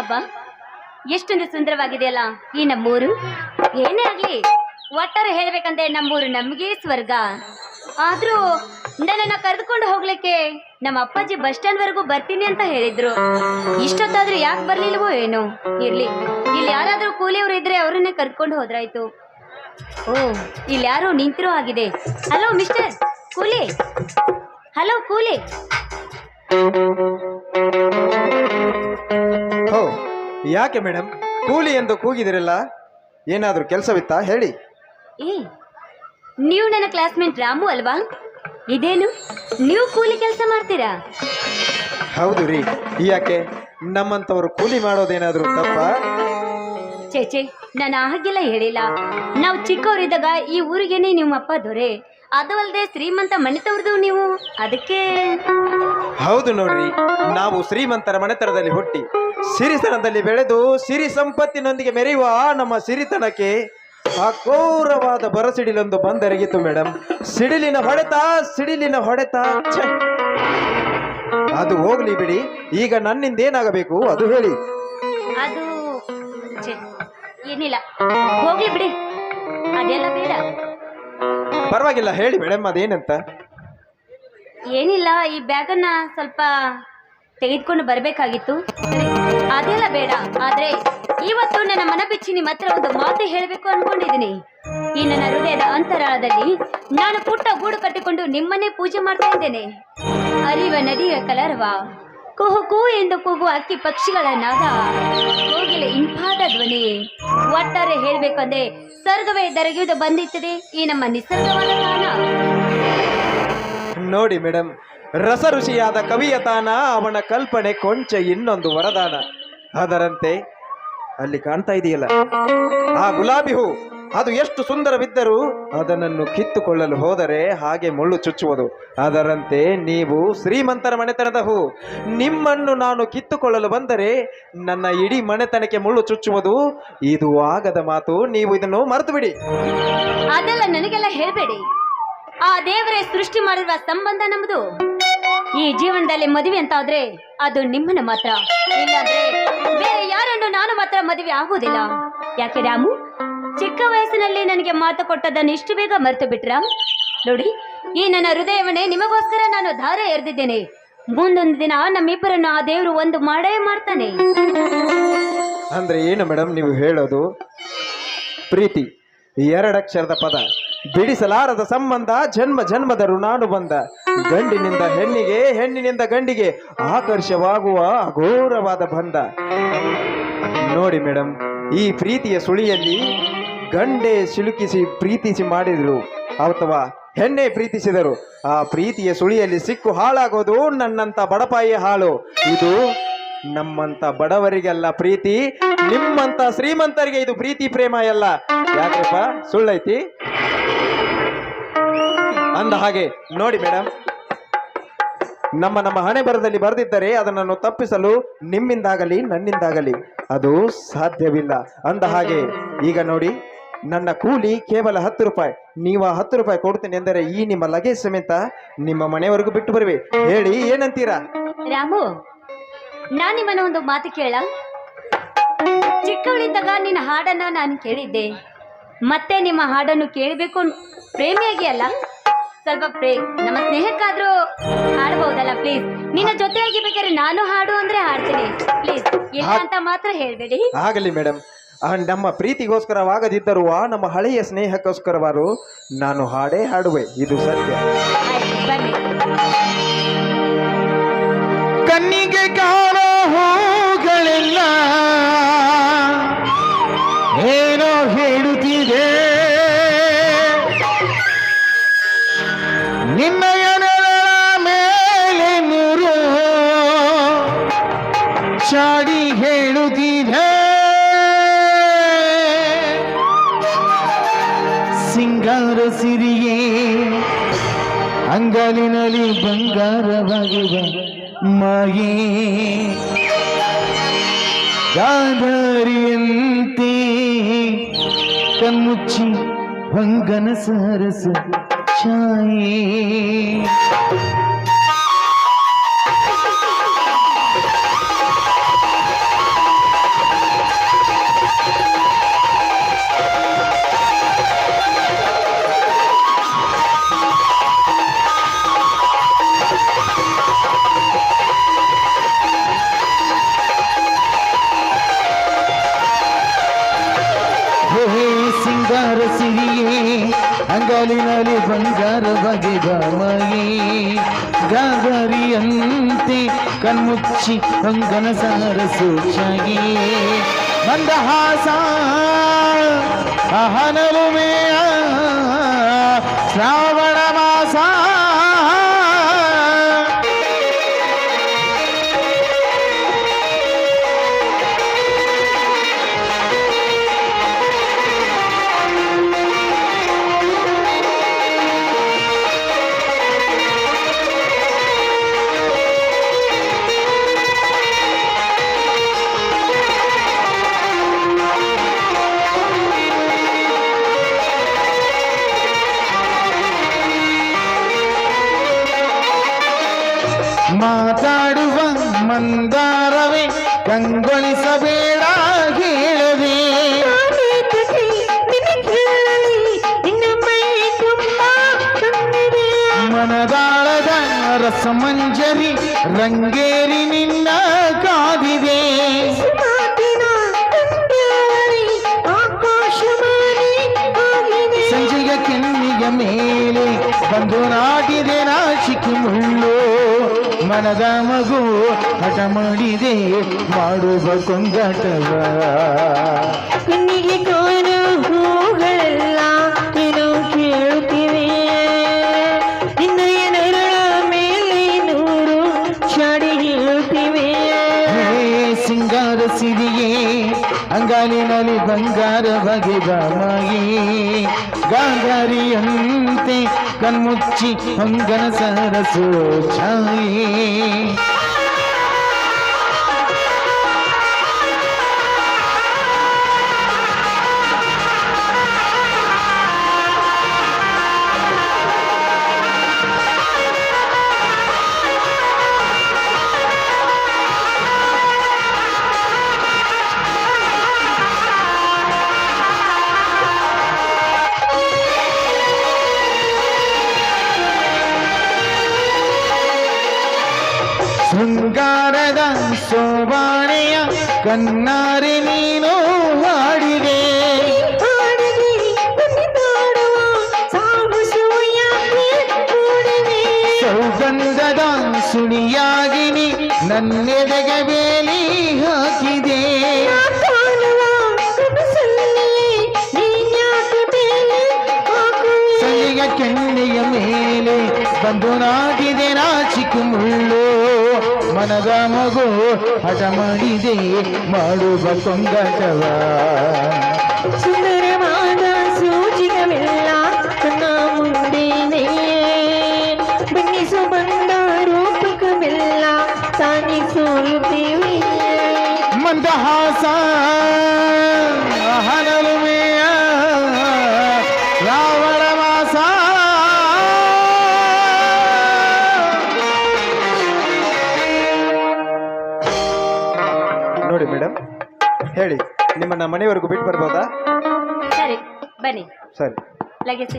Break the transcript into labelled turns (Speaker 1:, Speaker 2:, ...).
Speaker 1: ಅಬ್ಬ, ಎಷ್ಟೊಂದು ಸುಂದರವಾಗಿದೆಯಲ್ಲ ಈ ನಮ್ಮೂರು? ಏನೇ ಆಗ್ಲಿ, ಒಟ್ಟಾರೆ ಹೇಳ್ಬೇಕಂದ್ರೆ ನಮ್ಮೂರು ನಮಗೆ ಸ್ವರ್ಗ. ಆದ್ರೂ ನನ್ನ ಕರೆದುಕೊಂಡು ಹೋಗ್ಲಿಕ್ಕೆ ನಮ್ಮ ಅಪ್ಪಾಜಿ ಬಸ್ ಸ್ಟ್ಯಾಂಡ್ ವರೆಗೂ ಬರ್ತೀನಿ ಅಂತ ಹೇಳಿದ್ರು. ಇಷ್ಟೊತ್ತಾದ್ರೂ ಯಾಕೆ ಬರ್ಲಿಲ್ವೋ ಏನೋ? ಇರ್ಲಿ, ಇಲ್ಲಿ ಯಾರಾದ್ರೂ ಕೂಲಿಯವರು ಇದ್ರೆ ಅವರನ್ನೇ ಕರ್ಕೊಂಡು ಹೋದ್ರಾಯ್ತು. ಓ, ಇಲ್ಲಿ ಯಾರೋ ನಿಂತಿರೋ ಆಗಿದೆ ಹಲೋ, ಮಿಸ್ಟರ್, ಕೂಲಿ. ಹಲೋ, ಕೂಲಿ.
Speaker 2: ಯಾಕೆ ಮೇಡಮ್ ಕೂಲಿ ಎಂದು ಕೂಗಿದಿರಲ್ಲ? ಏನಾದರೂ ಕೆಲಸವಿತ್ತಾ? ಹೇಳಿ.
Speaker 1: ಏ ನೀವು ನನ್ನ ಕ್ಲಾಸ್ಮೇಟ್ ರಾಮು ಅಲ್ವಾ? ಇದೇನು? ನೀವು ಕೂಲಿ ಕೆಲಸ ಮಾಡ್ತೀರಾ?
Speaker 2: ಹೌದು ರೀ. ಯಾಕೆ? ನಮ್ಮಂತವರು ಕೂಲಿ ಮಾಡೋದೇನಾದರೂ ತಪ್ಪ?
Speaker 1: ಛೇ ಛೇ ನಾನು ಹಾಗೆಲ್ಲ ಹೇಳಿಲ್ಲ. ನಾವು ಚಿಕ್ಕವರಿದ್ದಾಗ ಈ ಊರಿಗೇನೆ ನಿಮ್ಮ ಅಪ್ಪ ದೊರೆ. ಅದು ಅಲ್ಲದೆ ಶ್ರೀಮಂತ ಮನೆತವ್ರದ್ದು ನೀವು. ಅದಕ್ಕೆ
Speaker 2: ಹೌದು ನೋಡ್ರಿ. ನಾವು ಶ್ರೀಮಂತರ ಮನೆತನದಲ್ಲಿ ಹುಟ್ಟಿ ಸಿರಿತನದಲ್ಲಿ ಬೆಳೆದು ಸಿರಿ ಸಂಪತ್ತಿನೊಂದಿಗೆ ಮೆರೆಯುವ ನಮ್ಮ ಸಿರಿತನಕ್ಕೆ ಅಘೋರವಾದ ಬರಸಿಡಿಲೊಂದು ಬಂದೆರಗಿತು ಮೇಡಮ್ ಸಿಡಿಲಿನ ಹೊಡೆತ ಸಿಡಿಲಿನ ಹೊಡೆತ! ಅದು ಹೋಗ್ಲಿ ಬಿಡಿ. ಈಗ ನನ್ನಿಂದ ಏನಾಗಬೇಕು ಅದು ಹೇಳಿ.
Speaker 1: ಅದು ಛೇ! ಏನಿಲ್ಲ. ಹೋಗ್ಲಿ ಬಿಡಿ. ಅದೆಲ್ಲ ಬೇಡ.
Speaker 2: ಪರವಾಗಿಲ್ಲ ಹೇಳಿ ಮೇಡಮ್ ಅದೇನಂತ?
Speaker 1: ಏನಿಲ್ಲ ಈ ಬ್ಯಾಗನ್ನ ಸ್ವಲ್ಪ ತೆಗೆದುಕೊಂಡು ಬರಬೇಕಾಗಿತ್ತು? ಅದೆಲ್ಲ ಬೇಡ, ಆದ್ರೆ ಇವತ್ತು ನನ್ನ ಮನ ಬಿಚ್ಚಿ ನಿಮ್ಮ ಹತ್ರ ಒಂದು ಮಾತು ಹೇಳಬೇಕು ಅನ್ಕೊಂಡಿದ್ದೀನಿ. ಈ ನನ್ನ ಹೃದಯದ ಅಂತರಾಳದಲ್ಲಿ ನಾನು ಪುಟ್ಟ ಗೂಡು ಕಟ್ಟಿಕೊಂಡು ನಿಮ್ಮನ್ನೇ ಪೂಜೆ ಮಾಡ್ತಾ ಇದ್ದೇನೆ. ಅರಿವ ನದಿಯ ಕಲರವ, ಕುಹು ಕೂ ಎಂದು ಕೂಗುವ ಅಕ್ಕಿ ಪಕ್ಷಿಗಳ ನಾದ, ಕೋಗಿಲೆ ಇಂಪಾದ ಧ್ವನಿ. ಒಟ್ಟಾರೆ ಹೇಳ್ಬೇಕಂದ್ರೆ ಸರ್ಗವೇ ದರಗಿದು ಬಂದಿತ್ತದೆ ಈ ನಮ್ಮ ನಿಸರ್ಗವಾದ
Speaker 2: ನೋಡಿ ಮೇಡಮ್ ರಸ ಋಷಿಯಾದ ಕವಿಯ ತಾನ, ಅವನ ಕಲ್ಪನೆ ಕೊಂಚ ಇನ್ನೊಂದು ವರದಾನ. ಅದರಂತೆ ಅಲ್ಲಿ ಕಾಣ್ತಾ ಇದೆಯಲ್ಲ? ಆ ಗುಲಾಬಿ ಹೂ, ಅದು ಎಷ್ಟು ಸುಂದರವಿದ್ದರೂ ಅದನ್ನು ಕಿತ್ತುಕೊಳ್ಳಲು ಹೋದರೆ ಹಾಗೆ ಮುಳ್ಳು ಚುಚ್ಚುವುದು. ಅದರಂತೆ ನೀವು ಶ್ರೀಮಂತರ ಮನೆತನದ ಹೂ, ನಿಮ್ಮನ್ನು ನಾನು ಕಿತ್ತುಕೊಳ್ಳಲು ಬಂದರೆ ನನ್ನ ಇಡೀ ಮನೆತನಕ್ಕೆ ಮುಳ್ಳು ಚುಚ್ಚುವುದು. ಇದು ಆಗದ ಮಾತು, ನೀವು ಇದನ್ನು ಮರೆತು ಬಿಡಿ
Speaker 1: ಅದೆಲ್ಲ ನನಗೆಲ್ಲ ಹೇಳ್ಬೇಡಿ. ಆ ದೇವರೇ ಸೃಷ್ಟಿ ಮಾಡಿರುವ ಸಂಬಂಧ ನಮ್ಮದು. ಈ ಜೀವನದಲ್ಲಿ ಮದುವೆ ಅಂತ ಆದ್ರೆ ಅದು ನಿಮ್ಮನ್ನ ಮಾತ್ರ. ಇಲ್ಲಾಂದ್ರೆ ಬೇರೆ ಯಾರನ್ನು ನಾನು ಮಾತ್ರ ಮದುವೆ ಆಗುವುದಿಲ್ಲ. ಯಾಕೆ ರಾಮು? ಚಿಕ್ಕ ವಯಸ್ಸಿನಲ್ಲಿ ನನಗೆ ಮಾತು ಕೊಟ್ಟದನ್ನು ಇಷ್ಟು ಬೇಗ ಮರೆತು ಬಿಟ್ರ ನೋಡಿ, ಈ ನನ್ನ ಹೃದಯವನ್ನೇ ನಿಮಗೋಸ್ಕರ ನಾನು ಧಾರೆ ಎರೆದಿದ್ದೇನೆ. ಮುಂದೊಂದು ದಿನ ನಮ್ಮಿಬ್ಬರನ್ನು ಆ ದೇವರು ಒಂದು ಮಾಡೇ ಮಾಡ್ತಾನೆ.
Speaker 2: ಅಂದ್ರೆ ಏನು ಮೇಡಮ್ ನೀವು ಹೇಳೋದು? ಪ್ರೀತಿ, ಎರಡಕ್ಷರದ ಪದ. ಬಿಡಿಸಲಾರದ ಸಂಬಂಧ ಜನ್ಮ ಜನ್ಮದ ಋಣಾನು ಬಂದ. ಗಂಡಿನಿಂದ ಹೆಣ್ಣಿಗೆ, ಹೆಣ್ಣಿನಿಂದ ಗಂಡಿಗೆ ಆಕರ್ಷವಾಗುವ ಅಘೋರವಾದ ಬಂಧ. ನೋಡಿ ಮೇಡಮ್ ಈ ಪ್ರೀತಿಯ ಸುಳಿಯಲ್ಲಿ ಗಂಡೆ ಸಿಲುಕಿಸಿ ಪ್ರೀತಿಸಿ ಮಾಡಿದ್ರು. ಅಥವಾ ಹೆಣ್ಣೆ ಪ್ರೀತಿಸಿದರು. ಆ ಪ್ರೀತಿಯ ಸುಳಿಯಲ್ಲಿ ಸಿಕ್ಕು ಹಾಳಾಗೋದು ನನ್ನಂತ ಬಡಪಾಯಿಯ ಹಾಳು. ಇದು ನಮ್ಮಂತ ಬಡವರಿಗೆಲ್ಲ ಪ್ರೀತಿ, ನಿಮ್ಮಂತ ಶ್ರೀಮಂತರಿಗೆ ಇದು ಪ್ರೀತಿ ಪ್ರೇಮ ಎಲ್ಲ ಯಾಕಪ್ಪ? ಸುಳ್ಳೈತಿ? ಅಂದ ಹಾಗೆ, ನೋಡಿ ಮೇಡಮ್ ನಮ್ಮ ನಮ್ಮ ಹಣೆ ಬರದಲ್ಲಿ ಬರೆದಿದ್ದರೆ ಅದನ್ನು ತಪ್ಪಿಸಲು ನಿಮ್ಮಿಂದಾಗಲಿ ನನ್ನಿಂದಾಗಲಿ ಅದು ಸಾಧ್ಯವಿಲ್ಲ. ಅಂದ ಹಾಗೆ, ಈಗ ನೋಡಿ, ನನ್ನ ಕೂಲಿ ಕೇವಲ ಹತ್ತು ರೂಪಾಯಿ. ನೀವು ಆ ಹತ್ತು ರೂಪಾಯಿ ಕೊಡ್ತೀನಿ ಎಂದರೆ ಈ ನಿಮ್ಮ ಲಗೇಜ್ ಸಮೇತ ನಿಮ್ಮ ಮನೆವರೆಗೂ ಬಿಟ್ಟು ಬರುವೆ. ಹೇಳಿ, ಏನಂತೀರಾ?
Speaker 1: ರಾಮು, ನಾನು ನಿಮ್ಮನ್ನ ಒಂದು ಮಾತು ಕೇಳ. ಚಿಕ್ಕವಳಿದ್ದಾಗ ನಿನ್ನ ಹಾಡನ್ನ ನಾನು ಕೇಳಿದ್ದೆ. ಮತ್ತೆ ನಿಮ್ಮ ಹಾಡನ್ನು ಕೇಳಬೇಕು, ಪ್ರೇಮಿಯಾಗಿ ಅಲ್ಲ? ಸ್ವಲ್ಪ ಪ್ರೇ ನಮ್ಮ ಸ್ನೇಹಕ್ಕಾದ್ರೂ ಹಾಡಬಹುದಲ್ಲ ಪ್ಲೀಸ್ ನಿನ್ನ ಜೊತೆಯಾಗಿ ಬೇಕಾದ್ರೆ ನಾನು ಹಾಡು ಅಂದ್ರೆ ಹಾಡ್ತೀನಿ. ಪ್ಲೀಸ್ ಇಲ್ಲ ಅಂತ ಮಾತ್ರ ಹೇಳ್ಬೇಡಿ.
Speaker 2: ಆಗಲಿ ಮೇಡಮ್ ನಮ್ಮ ಪ್ರೀತಿಗೋಸ್ಕರವಾಗದಿದ್ದರೂ ಆ ನಮ್ಮ ಹಳೆಯ ಸ್ನೇಹಕ್ಕೋಸ್ಕರವಾರು ನಾನು ಹಾಡೇ ಹಾಡುವೆ. ಇದು ಸತ್ಯ.
Speaker 1: ಬನ್ನಿ.
Speaker 3: ಕಣ್ಣಿಗೆ ಕಾಣೋ ಹೇಳುತ್ತಿದೆ ಸಿಂಗಾರ ಸಿರಿಯೇ ಅಂಗಲಿನಲ್ಲಿ ಬಂಗಾರವಾಗಿವ ಮಾಯೇ ಗಾಂಧಾರಿಯಂತೆ ಕಣ್ಮುಚ್ಚಿ ಬಂಗನ ಸರಸ ಛಾಯೇ ಅಂಗಲಿನಲ್ಲಿ ಬಂಗಾರ ಬಗೆಗ ಮೈ ಗಾಗರಿಯಂತೆ ಕಣ್ಮುಚ್ಚಿ ಹೊಂಗನ ಸಾರಸು ಚಾಗಿ ಮಂದಹಾಸ ಅಹನಲು ಮೇಯ ಶ್ರಾವಣ ಮಾಸ ಮಂದಾರವೇ ಕಂಗೊಳಿಸಬೇಡ ಹೇಳದೆ ಮನದಾಳದ ರಸಮಂಜರಿ ರಂಗೇರಿ ಮನದ ಮಗು ಹಠ ಮಾಡಿದೆ ಮಾಡುವ ಕೊಂಗಾಟವ ಬಂಗಾರ ಬಗೆದ ಮಾಯಿ ಗಾಂಧಾರಿಯಂತೆ ಕಣ್ಮುಚ್ಚಿ ಹೊಂಗನ ಸರಸು ಛಾಯೆ ಶೃಂಗಾರದ ಶೋಭಾಣೆಯ ಕಣ್ಣಾರೆ ನೀನು ಹಾಡಿದೆ
Speaker 4: ಹಾಡಿಗೆ ಕುಣಿದಾಡುವ ಸಾಹಸವ ಯಾಕೆ ಕೂಡಿವೆ
Speaker 3: ಸೌಗಂಧದ ಸುಳಿಯಾಗಿನಿ ನನ್ನೆದೆಗೆ ಬೇಲಿ ಹಾಕಿದೆ
Speaker 4: ಕಾಣುವ ಕನಸಲ್ಲಿ ನೀನ್ಯಾಕೆ ಬೇಲಿ ಹಾಕುವೆ
Speaker 3: ಸಂಜೆಯ ಕೆನ್ನೆಯ ಮೇಲೆ ಬಂದು ನಾಟಿದೆ ನಾಚಿಕು ಮುಳ್ಳು ಮನದ ಮಗು ಹಠ ಮಾಡಿದೆ ಮಾಡುವ ಕೊಂಗಟವ
Speaker 4: ಸುಂದರವಾದ ಸೂಚಿಗವೆಲ್ಲ ತನ್ನ ಮುಂದೆನೆ ಬಣ್ಣಿಸು ಬಂದ ರೂಪಕವೆಲ್ಲ ತಾನೇ ಸೋಲುತ್ತಿವೆ
Speaker 3: ಮಂದಹಾಸ ಹನಲುಮೆಯ
Speaker 2: ಹೇಳಿ ನಿಮ್ಮನ್ನ ಮನೆಯವರೆಗೂ ಬಿಟ್ಟು ಬರ್ಬೋದಾ?
Speaker 1: ಸರಿ ಬನ್ನಿ.
Speaker 2: ಸರಿ.
Speaker 1: ಲಗೇಜ್